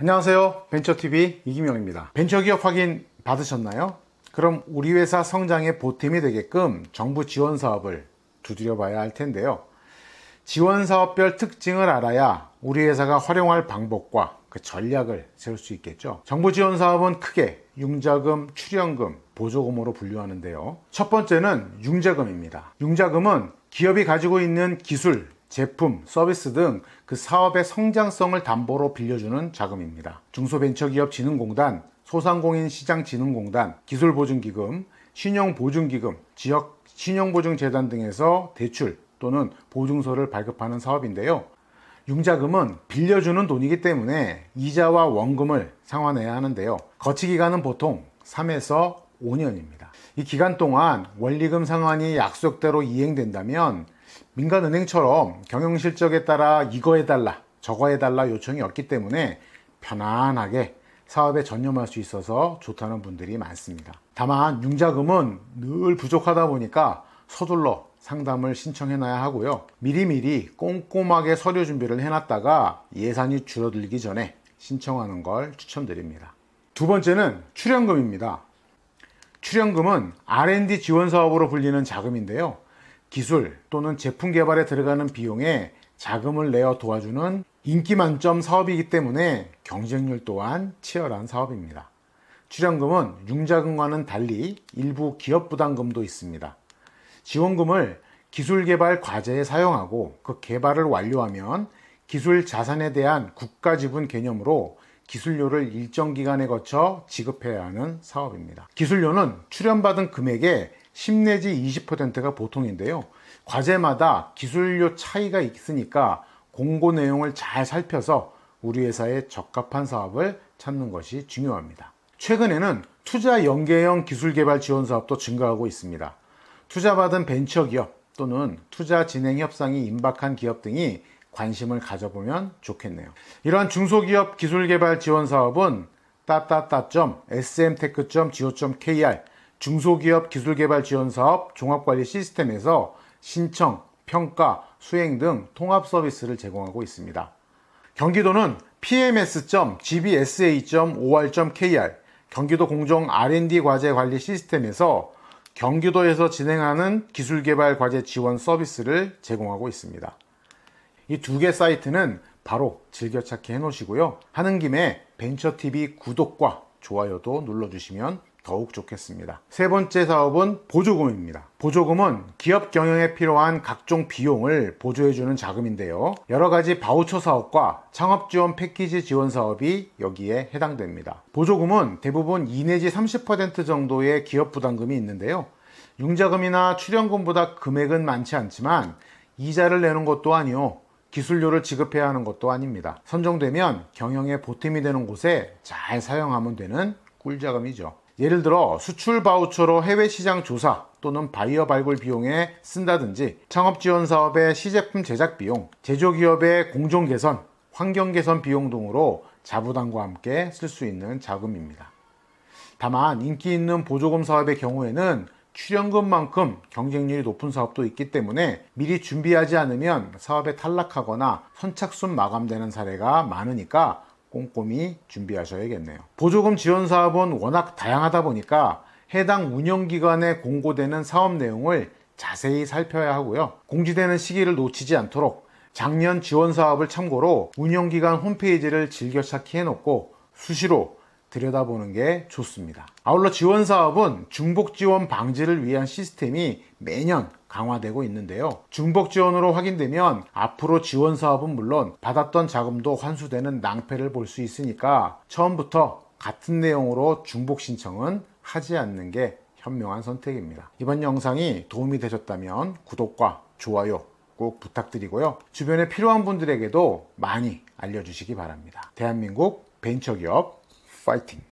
안녕하세요. 벤처TV 이기명입니다. 벤처기업 확인 받으셨나요? 그럼 우리 회사 성장에 보탬이 되게끔 정부 지원 사업을 두드려 봐야 할 텐데요. 지원 사업별 특징을 알아야 우리 회사가 활용할 방법과 그 전략을 세울 수 있겠죠. 정부 지원 사업은 크게 융자금, 출연금, 보조금으로 분류하는데요. 첫 번째는 융자금입니다. 융자금은 기업이 가지고 있는 기술, 제품, 서비스 등 그 사업의 성장성을 담보로 빌려주는 자금입니다. 중소벤처기업진흥공단, 소상공인시장진흥공단, 기술보증기금, 신용보증기금, 지역 신용보증재단 등에서 대출 또는 보증서를 발급하는 사업인데요. 융자금은 빌려주는 돈이기 때문에 이자와 원금을 상환해야 하는데요. 거치 기간은 보통 3에서 5년입니다. 이 기간 동안 원리금 상환이 약속대로 이행된다면 민간은행처럼 경영 실적에 따라 이거 해달라, 저거 해달라 요청이 없기 때문에 편안하게 사업에 전념할 수 있어서 좋다는 분들이 많습니다. 다만 융자금은 늘 부족하다 보니까 서둘러 상담을 신청해놔야 하고요. 미리미리 꼼꼼하게 서류 준비를 해놨다가 예산이 줄어들기 전에 신청하는 걸 추천드립니다. 두 번째는 출연금입니다. 출연금은 R&D 지원 사업으로 불리는 자금인데요. 기술 또는 제품 개발에 들어가는 비용에 자금을 내어 도와주는 인기 만점 사업이기 때문에 경쟁률 또한 치열한 사업입니다. 출연금은 융자금과는 달리 일부 기업 부담금도 있습니다. 지원금을 기술 개발 과제에 사용하고 그 개발을 완료하면 기술 자산에 대한 국가 지분 개념으로 기술료를 일정 기간에 거쳐 지급해야 하는 사업입니다. 기술료는 출연받은 금액의 10 내지 20%가 보통인데요. 과제마다 기술료 차이가 있으니까 공고 내용을 잘 살펴서 우리 회사에 적합한 사업을 찾는 것이 중요합니다. 최근에는 투자 연계형 기술 개발 지원 사업도 증가하고 있습니다. 투자받은 벤처 기업 또는 투자 진행 협상이 임박한 기업 등이 관심을 가져보면 좋겠네요. 이러한 중소기업 기술 개발 지원 사업은 따따따.smtech.go.kr 중소기업 기술개발 지원 사업 종합관리 시스템에서 신청, 평가, 수행 등 통합 서비스를 제공하고 있습니다. 경기도는 pms.gbsa.or.kr 경기도 공정 R&D 과제 관리 시스템에서 경기도에서 진행하는 기술개발 과제 지원 서비스를 제공하고 있습니다. 이 두 개 사이트는 바로 즐겨찾기 해 놓으시고요. 하는 김에 벤처TV 구독과 좋아요도 눌러주시면 더욱 좋겠습니다. 세 번째 사업은 보조금입니다. 보조금은 기업 경영에 필요한 각종 비용을 보조해주는 자금인데요. 여러 가지 바우처 사업과 창업 지원 패키지 지원 사업이 여기에 해당됩니다. 보조금은 대부분 2 내지 30% 정도의 기업 부담금이 있는데요. 융자금이나 출연금보다 금액은 많지 않지만 이자를 내는 것도 아니요. 기술료를 지급해야 하는 것도 아닙니다. 선정되면 경영에 보탬이 되는 곳에 잘 사용하면 되는 꿀자금이죠. 예를 들어 수출 바우처로 해외 시장 조사 또는 바이어 발굴 비용에 쓴다든지 창업 지원 사업의 시제품 제작 비용, 제조 기업의 공정 개선, 환경 개선 비용 등으로 자부담과 함께 쓸 수 있는 자금입니다. 다만 인기 있는 보조금 사업의 경우에는 출연금만큼 경쟁률이 높은 사업도 있기 때문에 미리 준비하지 않으면 사업에 탈락하거나 선착순 마감되는 사례가 많으니까 꼼꼼히 준비하셔야겠네요. 보조금 지원 사업은 워낙 다양하다 보니까 해당 운영기관에 공고되는 사업 내용을 자세히 살펴야 하고요. 공지되는 시기를 놓치지 않도록 작년 지원 사업을 참고로 운영기관 홈페이지를 즐겨찾기 해놓고 수시로 들여다보는 게 좋습니다. 아울러 지원 사업은 중복 지원 방지를 위한 시스템이 매년 강화되고 있는데요. 중복 지원으로 확인되면 앞으로 지원 사업은 물론 받았던 자금도 환수되는 낭패를 볼 수 있으니까 처음부터 같은 내용으로 중복 신청은 하지 않는 게 현명한 선택입니다. 이번 영상이 도움이 되셨다면 구독과 좋아요 꼭 부탁드리고요. 주변에 필요한 분들에게도 많이 알려주시기 바랍니다. 대한민국 벤처기업 fighting.